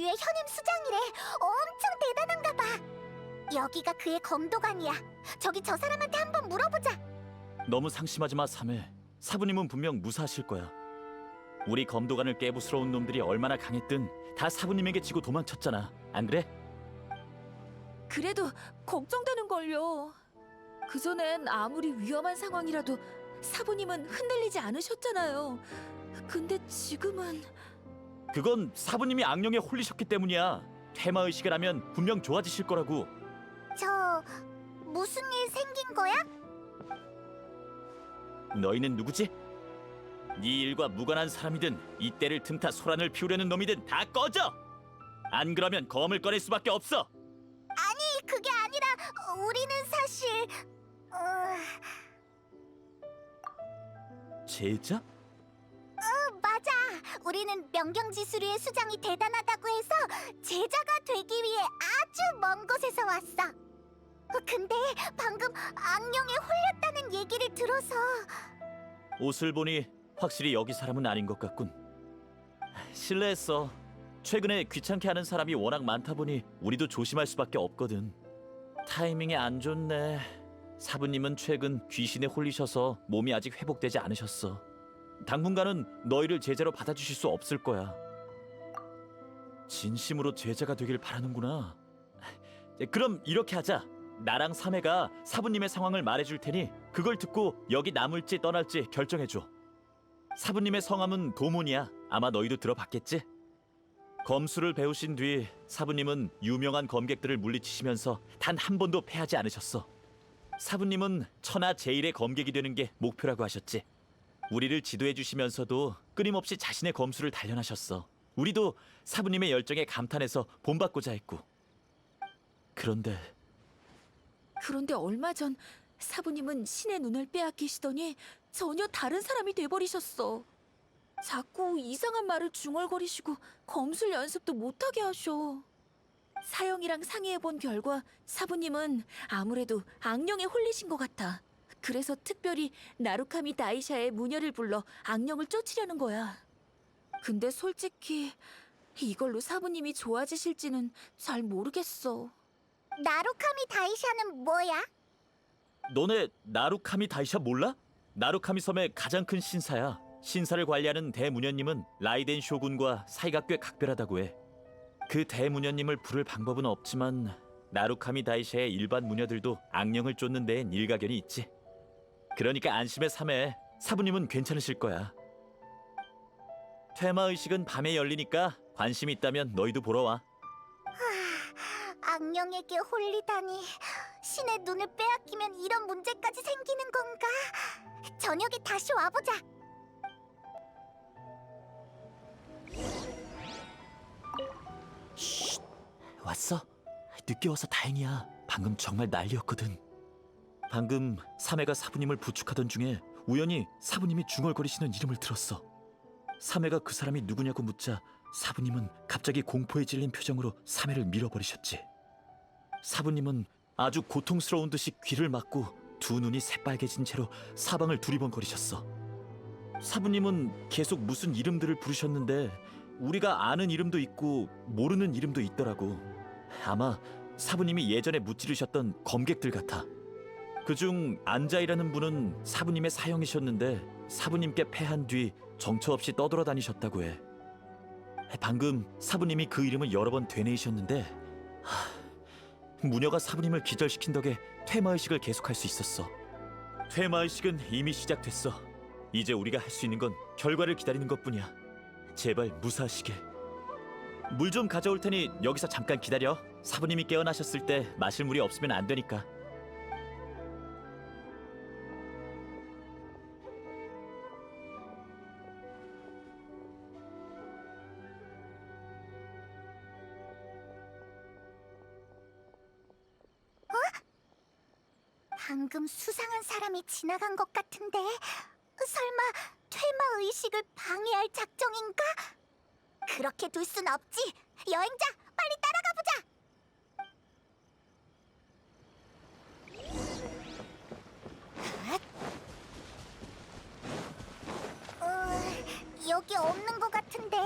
명경지수류의 현임 수장이래. 엄청 대단한가 봐. 여기가 그의 검도관이야. 저기 저 사람한테 한번 물어보자. 너무 상심하지 마, 삼해. 사부님은 분명 무사하실 거야. 우리 검도관을 깨부스러운 놈들이 얼마나 강했든 다 사부님에게 지고 도망쳤잖아. 안 그래? 그래도 걱정되는 걸요. 그 전엔 아무리 위험한 상황이라도 사부님은 흔들리지 않으셨잖아요. 근데 지금은 그건 사부님이 악령에 홀리셨기 때문이야. 퇴마 의식을 하면 분명 좋아지실 거라고. 저 무슨 일 생긴 거야? 너희는 누구지? 네 일과 무관한 사람이든 이때를 틈타 소란을 피우려는 놈이든 다 꺼져! 안 그러면 검을 꺼낼 수밖에 없어. 아니 그게 아니라 우리는 사실 어, 제자? 우리는 명경지수류의 수장이 대단하다고 해서 제자가 되기 위해 아주 먼 곳에서 왔어. 어, 근데 방금 악령에 홀렸다는 얘기를 들어서 옷을 보니 확실히 여기 사람은 아닌 것 같군. 실례했어. 최근에 귀찮게 하는 사람이 워낙 많다 보니 우리도 조심할 수밖에 없거든. 타이밍이 안 좋네. 사부님은 최근 귀신에 홀리셔서 몸이 아직 회복되지 않으셨어. 당분간은 너희를 제자로 받아주실 수 없을 거야. 진심으로 제자가 되길 바라는구나. 그럼 이렇게 하자. 나랑 사매가 사부님의 상황을 말해줄 테니 그걸 듣고 여기 남을지 떠날지 결정해줘. 사부님의 성함은 도문이야. 아마 너희도 들어봤겠지? 검수를 배우신 뒤 사부님은 유명한 검객들을 물리치시면서 단 한 번도 패하지 않으셨어. 사부님은 천하 제일의 검객이 되는 게 목표라고 하셨지. 우리를 지도해 주시면서도 끊임없이 자신의 검수를 단련하셨어. 우리도 사부님의 열정에 감탄해서 본받고자 했고. 그런데 그런데 얼마 전 사부님은 신의 눈을 빼앗기시더니 전혀 다른 사람이 돼버리셨어. 자꾸 이상한 말을 중얼거리시고 검술 연습도 못하게 하셔. 사형이랑 상의해본 결과 사부님은 아무래도 악령에 홀리신 것 같아. 그래서 특별히 나루카미 다이샤의 무녀를 불러 악령을 쫓으려는 거야. 근데 솔직히 이걸로 사부님이 좋아지실지는 잘 모르겠어. 나루카미 다이샤는 뭐야? 너네 나루카미 다이샤 몰라? 나루카미 섬의 가장 큰 신사야. 신사를 관리하는 대무녀님은 라이덴 쇼군과 사이가 꽤 각별하다고 해. 그 대무녀님을 부를 방법은 없지만 나루카미 다이샤의 일반 무녀들도 악령을 쫓는 데엔 일가견이 있지. 그러니까 안심의 삼해 사부님은 괜찮으실 거야. 퇴마 의식은 밤에 열리니까 관심 있다면 너희도 보러 와. 악령에게 홀리다니 신의 눈을 빼앗기면 이런 문제까지 생기는 건가? 저녁에 다시 와보자. 왔어? 늦게 와서 다행이야. 방금 정말 난리였거든. 방금 사매가 사부님을 부축하던 중에 우연히 사부님이 중얼거리시는 이름을 들었어. 사매가 그 사람이 누구냐고 묻자 사부님은 갑자기 공포에 질린 표정으로 사매를 밀어버리셨지. 사부님은 아주 고통스러운 듯이 귀를 막고 두 눈이 새빨개진 채로 사방을 두리번거리셨어. 사부님은 계속 무슨 이름들을 부르셨는데 우리가 아는 이름도 있고 모르는 이름도 있더라고. 아마 사부님이 예전에 무찌르셨던 검객들 같아. 그중 안자이라는 분은 사부님의 사형이셨는데 사부님께 패한 뒤 정처 없이 떠돌아다니셨다고 해. 방금 사부님이 그 이름을 여러 번 되뇌이셨는데 하, 무녀가 사부님을 기절시킨 덕에 퇴마의식을 계속할 수 있었어. 퇴마의식은 이미 시작됐어. 이제 우리가 할 수 있는 건 결과를 기다리는 것뿐이야. 제발 무사하시게. 물 좀 가져올 테니 여기서 잠깐 기다려. 사부님이 깨어나셨을 때 마실 물이 없으면 안 되니까. 방금 수상한 사람이 지나간 것 같은데 설마 퇴마 의식을 방해할 작정인가? 그렇게 둘 순 없지. 여행자, 빨리 따라가 보자. 어, 여기 없는 것 같은데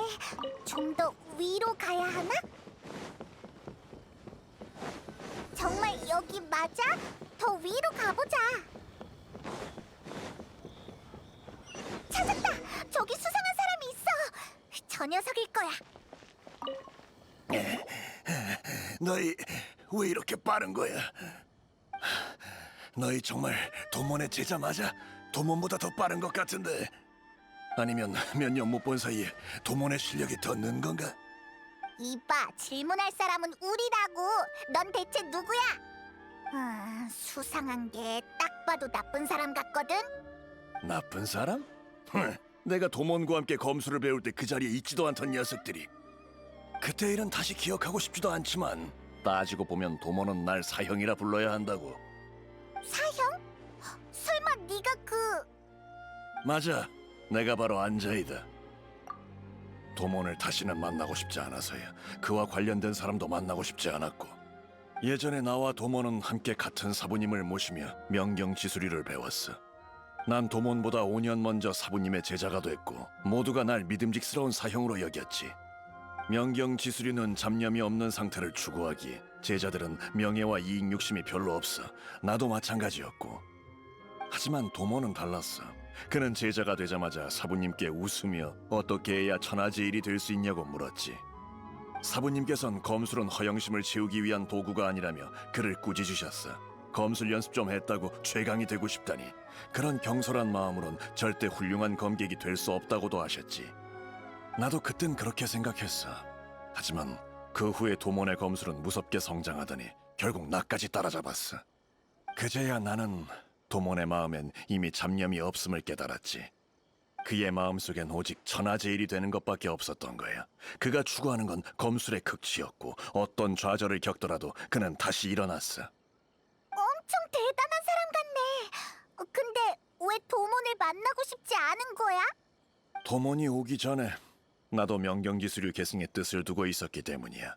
좀 더 위로 가야 하나? 정말 여기 맞아? 더 위로 가보자. 찾았다. 저기 수상한 사람이 있어. 저 녀석일 거야. 너희 왜 이렇게 빠른 거야? 너희 정말 도몬의 제자 맞아? 도몬보다 더 빠른 것 같은데 아니면 몇 년 못 본 사이에 도몬의 실력이 더 는 건가? 이봐, 질문할 사람은 우리라고. 넌 대체 누구야? 아, 수상한 게 딱 봐도 나쁜 사람 같거든. 나쁜 사람? 흥, 내가 도몬과 함께 검수를 배울 때 그 자리에 있지도 않던 녀석들이 그때 일은 다시 기억하고 싶지도 않지만 따지고 보면 도몬은 날 사형이라 불러야 한다고 사형? 설마 네가 그 맞아 내가 바로 안자이다 도몬을 다시는 만나고 싶지 않아서야 그와 관련된 사람도 만나고 싶지 않았고 예전에 나와 도몬은 함께 같은 사부님을 모시며 명경지수리를 배웠어 난 도몬보다 5년 먼저 사부님의 제자가 됐고 모두가 날 믿음직스러운 사형으로 여겼지 명경지수리는 잡념이 없는 상태를 추구하기에 제자들은 명예와 이익 욕심이 별로 없어 나도 마찬가지였고 하지만 도모는 달랐어. 그는 제자가 되자마자 사부님께 웃으며 어떻게 해야 천하제일이 될 수 있냐고 물었지. 사부님께선 검술은 허영심을 채우기 위한 도구가 아니라며 그를 꾸짖으셨어. 검술 연습 좀 했다고 최강이 되고 싶다니 그런 경솔한 마음으론 절대 훌륭한 검객이 될 수 없다고도 하셨지. 나도 그땐 그렇게 생각했어. 하지만 그 후에 도몬의 검술은 무섭게 성장하더니 결국 나까지 따라잡았어. 그제야 나는 도몬의 마음엔 이미 잡념이 없음을 깨달았지. 그의 마음속엔 오직 천하제일이 되는 것밖에 없었던 거야. 그가 추구하는 건 검술의 극치였고 어떤 좌절을 겪더라도 그는 다시 일어났어. 엄청 대단한 사람 같네. 어, 근데 왜 도몬을 만나고 싶지 않은 거야? 도몬이 오기 전에 나도 명경지수류 계승의 뜻을 두고 있었기 때문이야.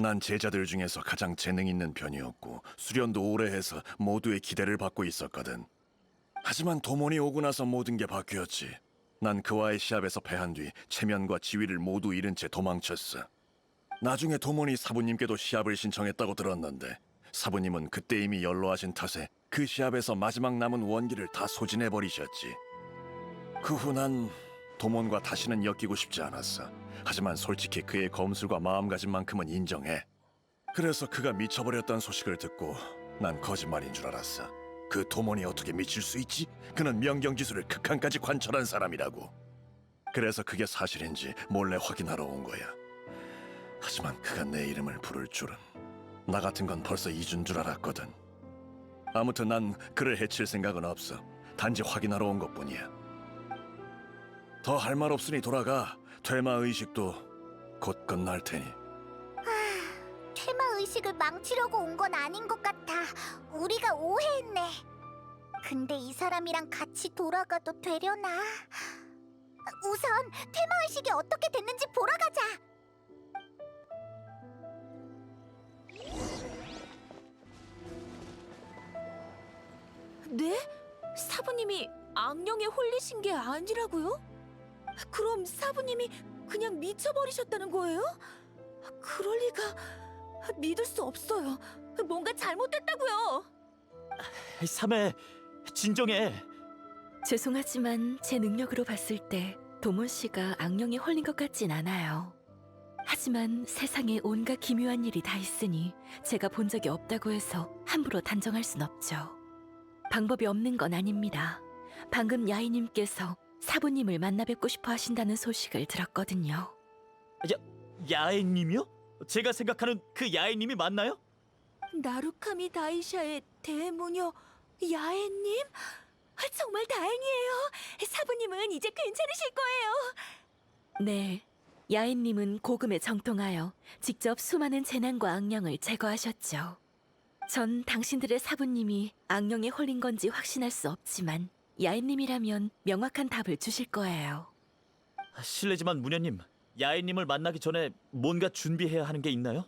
난 제자들 중에서 가장 재능 있는 편이었고 수련도 오래 해서 모두의 기대를 받고 있었거든. 하지만 도몬이 오고 나서 모든 게 바뀌었지. 난 그와의 시합에서 패한 뒤 체면과 지위를 모두 잃은 채 도망쳤어. 나중에 도몬이 사부님께도 시합을 신청했다고 들었는데 사부님은 그때 이미 연로하신 탓에 그 시합에서 마지막 남은 원기를 다 소진해 버리셨지. 그 후 난 도몬과 다시는 엮이고 싶지 않았어. 하지만 솔직히 그의 검술과 마음가짐만큼은 인정해. 그래서 그가 미쳐버렸다는 소식을 듣고 난 거짓말인 줄 알았어. 그 도몬이 어떻게 미칠 수 있지? 그는 명경지수를 극한까지 관철한 사람이라고. 그래서 그게 사실인지 몰래 확인하러 온 거야. 하지만 그가 내 이름을 부를 줄은 나 같은 건 벌써 잊은 줄 알았거든. 아무튼 난 그를 해칠 생각은 없어. 단지 확인하러 온 것뿐이야. 더 할 말 없으니 돌아가. 퇴마 의식도 곧 끝날 테니. 의식을 망치려고 온 건 아닌 것 같아. 우리가 오해했네. 근데 이 사람이랑 같이 돌아가도 되려나? 우선 퇴마 의식이 어떻게 됐는지 보러 가자. 네? 사부님이 악령에 홀리신 게 아니라고요? 그럼 사부님이 그냥 미쳐버리셨다는 거예요? 그럴 리가 믿을 수 없어요. 뭔가 잘못됐다고요. 삼해 진정해. 죄송하지만 제 능력으로 봤을 때 도몬 씨가 악령에 홀린 것 같진 않아요. 하지만 세상에 온갖 기묘한 일이 다 있으니 제가 본 적이 없다고 해서 함부로 단정할 순 없죠. 방법이 없는 건 아닙니다. 방금 야이님께서 사부님을 만나 뵙고 싶어 하신다는 소식을 들었거든요. 야애님이요? 제가 생각하는 그 야애님이 맞나요? 나루카미 다이샤의 대모녀 야애님? 아, 정말 다행이에요. 사부님은 이제 괜찮으실 거예요. 네, 야인님은 고금에 정통하여 직접 수많은 재난과 악령을 제거하셨죠. 전 당신들의 사부님이 악령에 홀린 건지 확신할 수 없지만 야인님이라면 명확한 답을 주실 거예요. 실례지만 무녀님, 야애님을 만나기 전에 뭔가 준비해야 하는 게 있나요?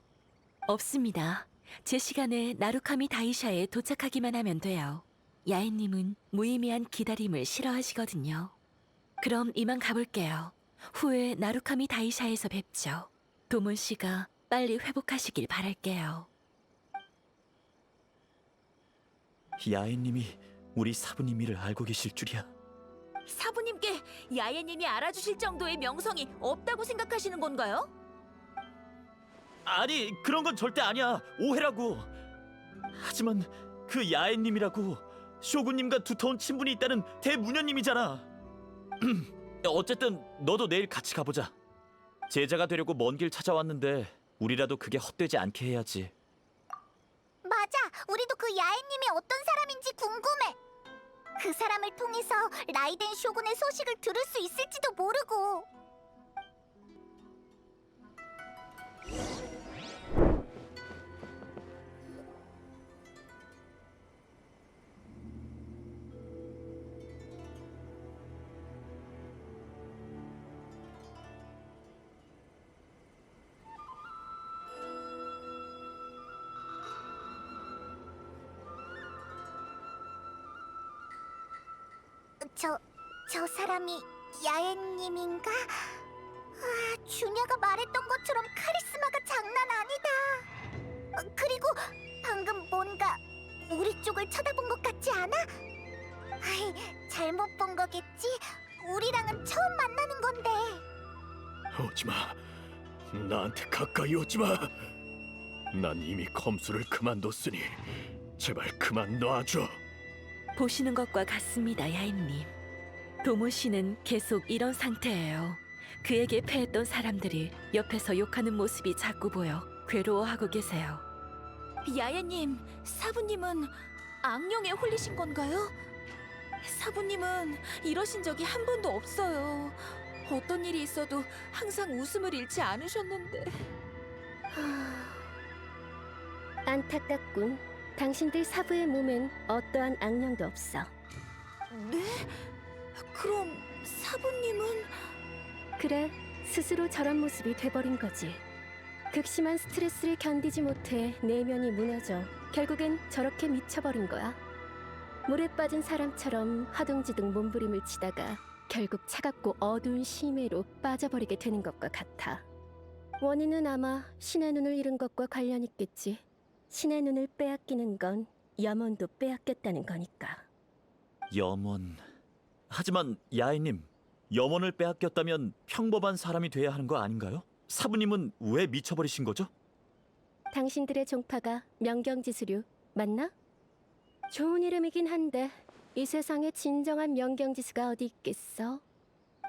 없습니다. 제 시간에 나루카미 다이샤에 도착하기만 하면 돼요. 야인님은 무의미한 기다림을 싫어하시거든요. 그럼 이만 가볼게요. 후에 나루카미 다이샤에서 뵙죠. 도몬 씨가 빨리 회복하시길 바랄게요. 야애님이 우리 사부님 일을 알고 계실 줄이야. 사부님께 야예님이 알아주실 정도의 명성이 없다고 생각하시는 건가요? 아니 그런 건 절대 아니야 오해라고 하지만 그 야애님이라고 쇼군님과 두터운 친분이 있다는 대무녀님이잖아 어쨌든 너도 내일 같이 가보자 제자가 되려고 먼 길 찾아왔는데 우리라도 그게 헛되지 않게 해야지 맞아. 우리도 그 야애님이 어떤 사람인지 궁금해. 그 사람을 통해서 라이덴 쇼군의 소식을 들을 수 있을지도 모르고. 저, 저 사람이 야애님인가? 아, 준야가 말했던 것처럼 카리스마가 장난 아니다. 어, 그리고 방금 뭔가 우리 쪽을 쳐다본 것 같지 않아? 아이, 잘못 본 거겠지? 우리랑은 처음 만나는 건데. 오지 마. 나한테 가까이 오지 마. 난 이미 검수를 그만뒀으니 제발 그만 놔줘. 보시는 것과 같습니다, 야임님. 도몬 씨는 계속 이런 상태예요. 그에게 패했던 사람들이 옆에서 욕하는 모습이 자꾸 보여 괴로워하고 계세요. 야예님, 사부님은 악령에 홀리신 건가요? 사부님은 이러신 적이 한 번도 없어요. 어떤 일이 있어도 항상 웃음을 잃지 않으셨는데. 안타깝군. 당신들 사부의 몸엔 어떠한 악령도 없어. 네? 그럼 사부님은 그래, 스스로 저런 모습이 돼버린 거지. 극심한 스트레스를 견디지 못해 내면이 무너져 결국엔 저렇게 미쳐버린 거야. 물에 빠진 사람처럼 하둥지둥 몸부림을 치다가 결국 차갑고 어두운 심해로 빠져버리게 되는 것과 같아. 원인은 아마 신의 눈을 잃은 것과 관련 있겠지. 신의 눈을 빼앗기는 건 염원도 빼앗겼다는 거니까. 염원 하지만 야애님 염원을 빼앗겼다면 평범한 사람이 돼야 하는 거 아닌가요? 사부님은 왜 미쳐버리신 거죠? 당신들의 종파가 명경지수류 맞나? 좋은 이름이긴 한데 이 세상에 진정한 명경지수가 어디 있겠어?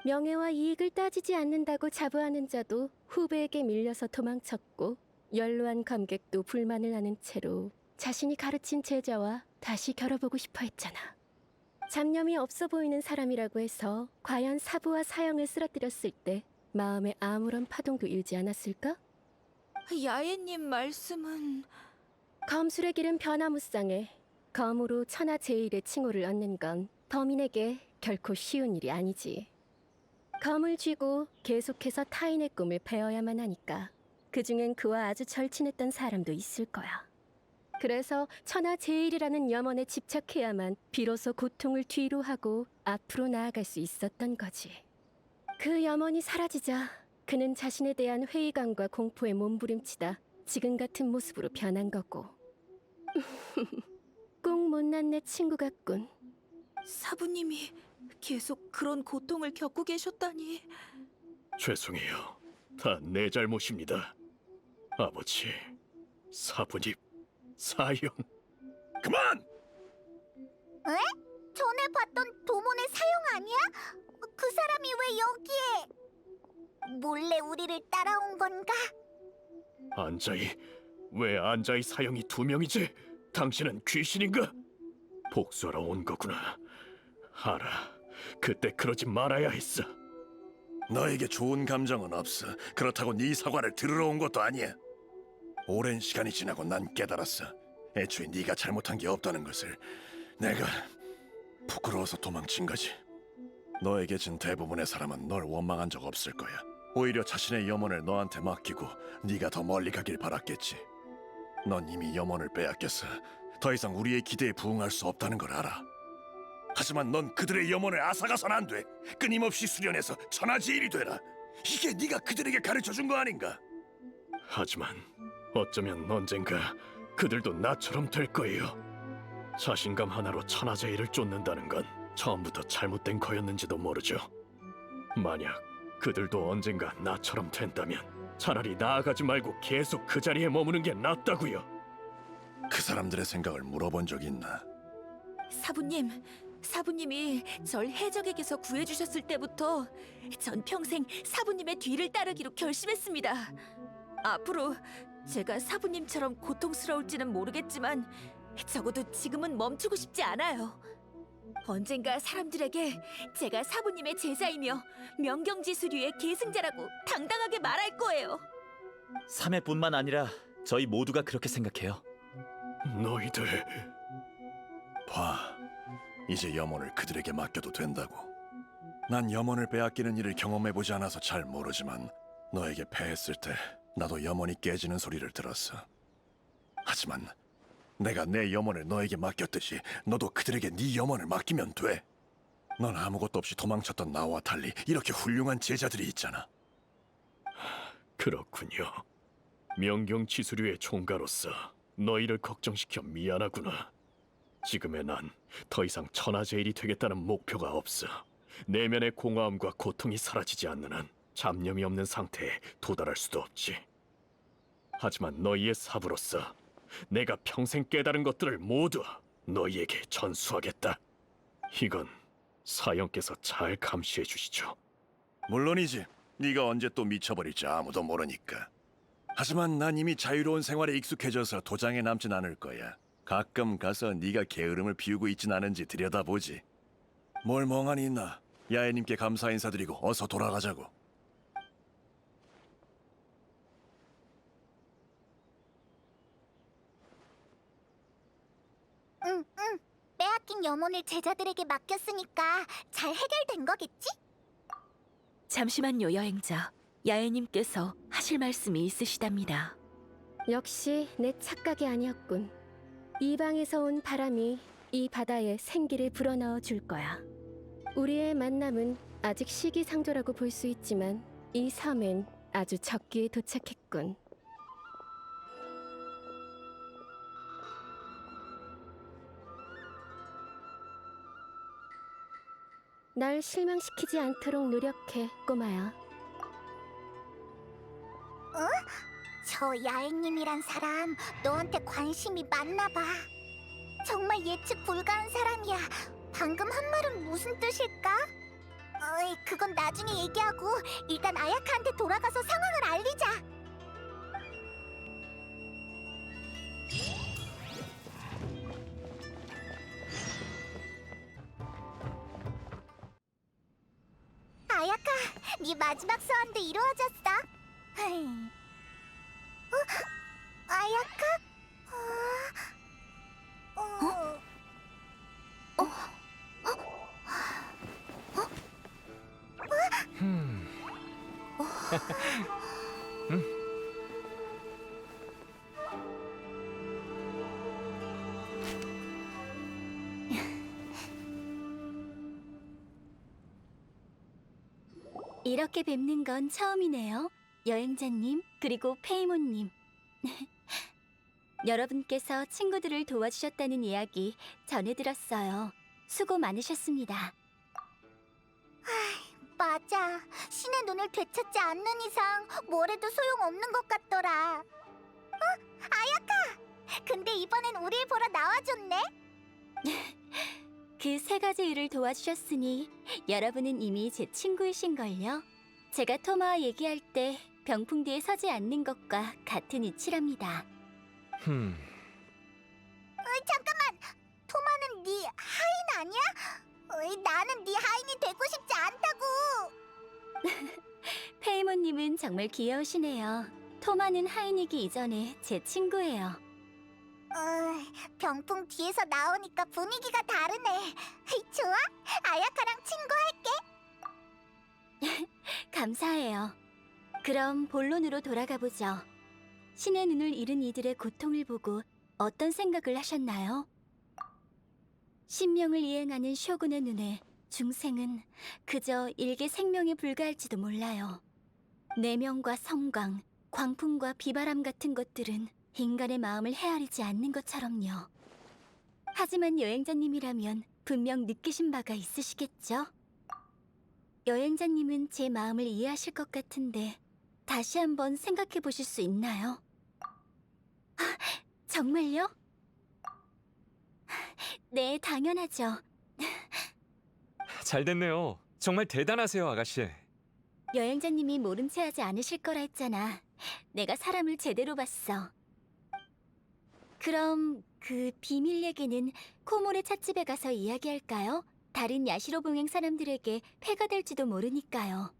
명예와 이익을 따지지 않는다고 자부하는 자도 후배에게 밀려서 도망쳤고 연로한 감객도 불만을 하는 채로 자신이 가르친 제자와 다시 겨뤄보고 싶어 했잖아. 잡념이 없어 보이는 사람이라고 해서 과연 사부와 사형을 쓰러뜨렸을 때 마음에 아무런 파동도 일지 않았을까? 야예님 말씀은 검술의 길은 변화무쌍해 검으로 천하 제일의 칭호를 얻는 건 범인에게 결코 쉬운 일이 아니지. 검을 쥐고 계속해서 타인의 꿈을 베어야만 하니까 그중엔 그와 아주 절친했던 사람도 있을 거야. 그래서 천하 제일이라는 염원에 집착해야만 비로소 고통을 뒤로 하고 앞으로 나아갈 수 있었던 거지. 그 염원이 사라지자 그는 자신에 대한 회의감과 공포에 몸부림치다 지금 같은 모습으로 변한 거고. 꼭 못난 내 친구 같군. 사부님이 계속 그런 고통을 겪고 계셨다니. 죄송해요. 다 내 잘못입니다. 아버지, 사부님, 사형. 그만! 전에 봤던 도몬의 사형 아니야? 그 사람이 왜 여기에? 몰래 우리를 따라온 건가? 안자이, 왜 안자이 사형이 두 명이지? 당신은 귀신인가? 복수하러 온 거구나. 알아. 그때 그러지 말아야 했어. 너에게 좋은 감정은 없어. 그렇다고 네 사과를 들으러 온 것도 아니야. 오랜 시간이 지나고 난 깨달았어. 애초에 네가 잘못한 게 없다는 것을 내가 부끄러워서 도망친 거지. 너에게 진 대부분의 사람은 널 원망한 적 없을 거야. 오히려 자신의 염원을 너한테 맡기고 네가 더 멀리 가길 바랐겠지. 넌 이미 염원을 빼앗겼어. 더 이상 우리의 기대에 부응할 수 없다는 걸 알아. 하지만 넌 그들의 염원을 앗아가선 안 돼. 끊임없이 수련해서 천하제일이 되라. 이게 네가 그들에게 가르쳐 준 거 아닌가? 하지만 어쩌면 언젠가 그들도 나처럼 될 거예요. 자신감 하나로 천하제일을 쫓는다는 건 처음부터 잘못된 거였는지도 모르죠. 만약 그들도 언젠가 나처럼 된다면 차라리 나아가지 말고 계속 그 자리에 머무는 게 낫다고요. 그 사람들의 생각을 물어본 적 있나? 사부님, 사부님이 절 해적에게서 구해주셨을 때부터 전 평생 사부님의 뒤를 따르기로 결심했습니다. 앞으로 제가 사부님처럼 고통스러울지는 모르겠지만 적어도 지금은 멈추고 싶지 않아요. 언젠가 사람들에게 제가 사부님의 제자이며 명경지수류의 계승자라고 당당하게 말할 거예요. 3회뿐만 아니라 저희 모두가 그렇게 생각해요. 너희들 봐, 이제 염원을 그들에게 맡겨도 된다고. 난 염원을 빼앗기는 일을 경험해보지 않아서 잘 모르지만 너에게 패했을 때 나도 염원이 깨지는 소리를 들었어. 하지만 내가 내 염원을 너에게 맡겼듯이 너도 그들에게 네 염원을 맡기면 돼. 넌 아무것도 없이 도망쳤던 나와 달리 이렇게 훌륭한 제자들이 있잖아. 그렇군요. 명경치수류의 총가로서 너희를 걱정시켜 미안하구나. 지금의 난 더 이상 천하제일이 되겠다는 목표가 없어. 내면의 공허함과 고통이 사라지지 않는 한 잡념이 없는 상태에 도달할 수도 없지. 하지만 너희의 사부로서 내가 평생 깨달은 것들을 모두 너희에게 전수하겠다. 이건 사형께서 잘 감시해 주시죠. 물론이지. 네가 언제 또 미쳐버릴지 아무도 모르니까. 하지만 난 이미 자유로운 생활에 익숙해져서 도장에 남진 않을 거야. 가끔 가서 네가 게으름을 피우고 있진 않은지 들여다보지. 뭘 멍하니 있나? 야애님께 감사 인사드리고 어서 돌아가자고. 응, 응. 빼앗긴 염원을 제자들에게 맡겼으니까 잘 해결된 거겠지? 잠시만요, 여행자. 야애님께서 하실 말씀이 있으시답니다. 역시 내 착각이 아니었군. 이방에서 온 바람이 이 바다에 생기를 불어넣어 줄 거야. 우리의 만남은 아직 시기상조라고 볼 수 있지만 이 섬엔 아주 적기에 도착했군. 날 실망시키지 않도록 노력해, 꼬마야. 저 야행님이란 사람 너한테 관심이 많나 봐. 정말 예측 불가한 사람이야. 방금 한 말은 무슨 뜻일까? 어이, 그건 나중에 얘기하고 일단 아야카한테 돌아가서 상황을 알리자. 아야카, 네 마지막 소원도 이루어졌어. 이렇게 뵙는 건 처음이네요. 여행자님, 그리고 페이몬님. 여러분께서 친구들을 도와주셨다는 이야기 전해 들었어요. 수고 많으셨습니다. 맞아. 신의 눈을 되찾지 않는 이상 뭘 해도 소용없는 것 같더라. 어? 아야카! 근데 이번엔 우릴 보러 나와줬네? 그 세 가지 일을 도와주셨으니 여러분은 이미 제 친구이신걸요. 제가 토마와 얘기할 때 병풍 뒤에 서지 않는 것과 같은 이치랍니다. 흠, 어, 잠깐만! 토마는 네 하인 아니야? 어이, 나는 네 하인이 되고 싶지 않다고! 페이몬님은 정말 귀여우시네요. 토마는 하인이기 이전에 제 친구예요. 어, 병풍 뒤에서 나오니까 분위기가 다르네. 좋아? 아야카랑 친구할게. 감사해요. 그럼 본론으로 돌아가 보죠. 신의 눈을 잃은 이들의 고통을 보고 어떤 생각을 하셨나요? 신명을 이행하는 쇼군의 눈에 중생은 그저 일개 생명에 불과할지도 몰라요. 내명과 성광, 광풍과 비바람 같은 것들은 인간의 마음을 헤아리지 않는 것처럼요. 하지만 여행자님이라면 분명 느끼신 바가 있으시겠죠? 여행자님은 제 마음을 이해하실 것 같은데 다시 한번 생각해 보실 수 있나요? 아, 정말요? 네, 당연하죠. 잘 됐네요. 정말 대단하세요, 아가씨. 여행자님이 모른 체 하지 않으실 거라 했잖아. 내가 사람을 제대로 봤어. 그럼 그 비밀 얘기는 코모레 찻집에 가서 이야기할까요? 다른 야시로 봉행 사람들에게 폐가 될지도 모르니까요.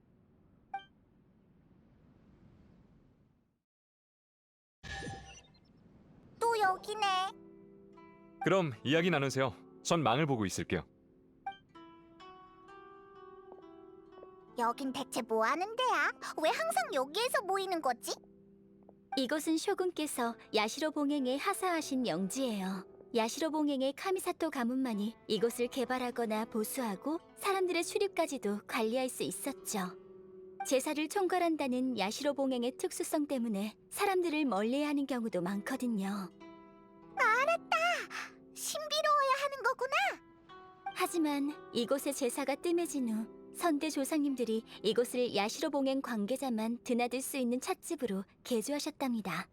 또 여기네. 그럼 이야기 나누세요. 전 망을 보고 있을게요. 여긴 대체 뭐 하는 데야? 왜 항상 여기에서 모이는 거지? 이곳은 쇼군께서 야시로 봉행에 하사하신 영지예요. 야시로 봉행의 카미사토 가문만이 이곳을 개발하거나 보수하고 사람들의 출입까지도 관리할 수 있었죠. 제사를 총괄한다는 야시로 봉행의 특수성 때문에 사람들을 멀리하는 경우도 많거든요. 신비로워야 하는 거구나. 하지만 이곳의 제사가 뜸해진 후 선대 조상님들이 이곳을 야시로 봉행 관계자만 드나들 수 있는 찻집으로 개조하셨답니다.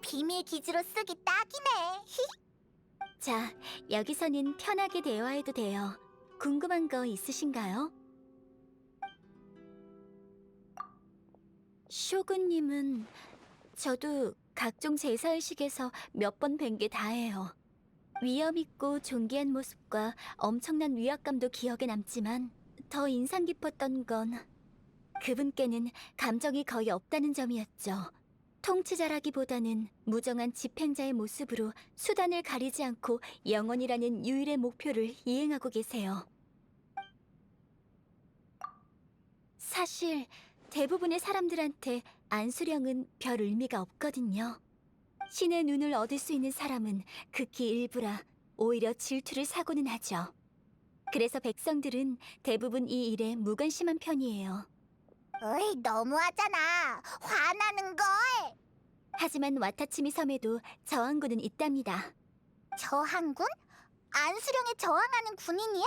비밀 기지로 쓰기 딱이네. 자, 여기서는 편하게 대화해도 돼요. 궁금한 거 있으신가요? 쇼군님은 저도 각종 제사의식에서 몇 번 뵌 게 다예요. 위엄있고 존귀한 모습과 엄청난 위압감도 기억에 남지만 더 인상 깊었던 건 그분께는 감정이 거의 없다는 점이었죠. 통치자라기보다는 무정한 집행자의 모습으로 수단을 가리지 않고 영원이라는 유일의 목표를 이행하고 계세요. 사실 대부분의 사람들한테 안수령은 별 의미가 없거든요. 신의 눈을 얻을 수 있는 사람은 극히 일부라 오히려 질투를 사고는 하죠. 그래서 백성들은 대부분 이 일에 무관심한 편이에요. 어이, 너무하잖아. 화나는 걸. 하지만 와타치미 섬에도 저항군은 있답니다. 저항군? 안수령에 저항하는 군인이야?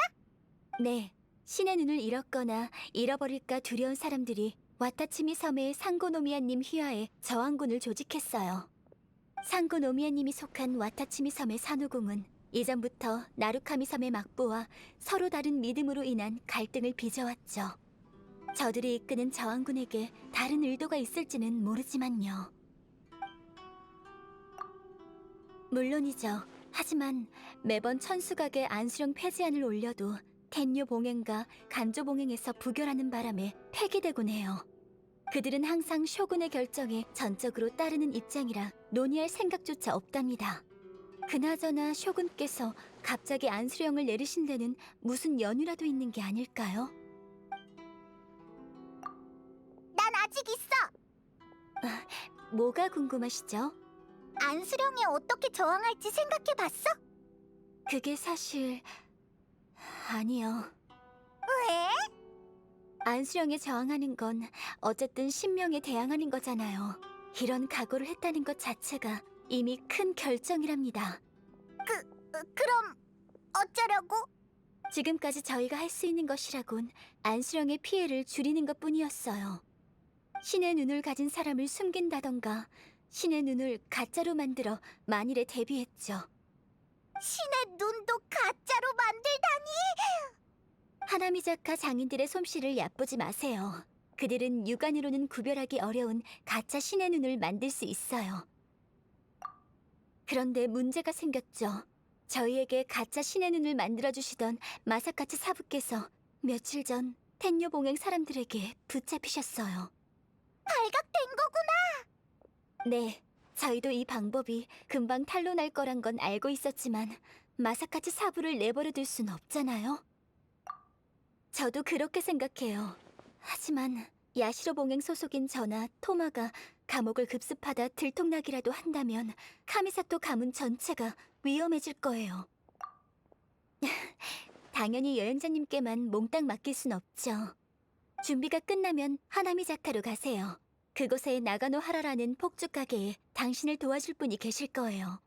네, 신의 눈을 잃었거나 잃어버릴까 두려운 사람들이 와타치미 섬의 상고노미아님 휘하에 저항군을 조직했어요. 상고노미아님이 속한 와타치미 섬의 산후궁은 이전부터 나루카미 섬의 막부와 서로 다른 믿음으로 인한 갈등을 빚어왔죠. 저들이 이끄는 저항군에게 다른 의도가 있을지는 모르지만요. 물론이죠. 하지만 매번 천수각의 안수령 폐지안을 올려도 텐요 봉행과 간조 봉행에서 부결하는 바람에 폐기되곤 해요. 그들은 항상 쇼군의 결정에 전적으로 따르는 입장이라 논의할 생각조차 없답니다. 그나저나 쇼군께서 갑자기 안수령을 내리신 데는 무슨 연유라도 있는 게 아닐까요? 난 아직 있어. 뭐가 궁금하시죠? 안수령에 어떻게 저항할지 생각해 봤어? 그게 사실 아니요. 왜? 안수령에 저항하는 건 어쨌든 신명에 대항하는 거잖아요. 이런 각오를 했다는 것 자체가 이미 큰 결정이랍니다. 어, 그럼 어쩌려고? 지금까지 저희가 할 수 있는 것이라곤 안수령의 피해를 줄이는 것 뿐이었어요. 신의 눈을 가진 사람을 숨긴다던가 신의 눈을 가짜로 만들어 만일에 대비했죠. 신의 눈도 가짜로 만들다니. 하나미자카 장인들의 솜씨를 얕보지 마세요. 그들은 육안으로는 구별하기 어려운 가짜 신의 눈을 만들 수 있어요. 그런데 문제가 생겼죠. 저희에게 가짜 신의 눈을 만들어주시던 마사카츠 사부께서 며칠 전 텐요 봉행 사람들에게 붙잡히셨어요. 발각된 거구나. 네, 저희도 이 방법이 금방 탄로날 거란 건 알고 있었지만 마사카츠 사부를 내버려 둘 순 없잖아요. 저도 그렇게 생각해요. 하지만 야시로 봉행 소속인 저나 토마가 감옥을 급습하다 들통나기라도 한다면 카미사토 가문 전체가 위험해질 거예요. 당연히 여행자님께만 몽땅 맡길 순 없죠. 준비가 끝나면 하나미 자카로 가세요. 그곳에 나가노 하라라는 폭죽 가게에 당신을 도와줄 분이 계실 거예요.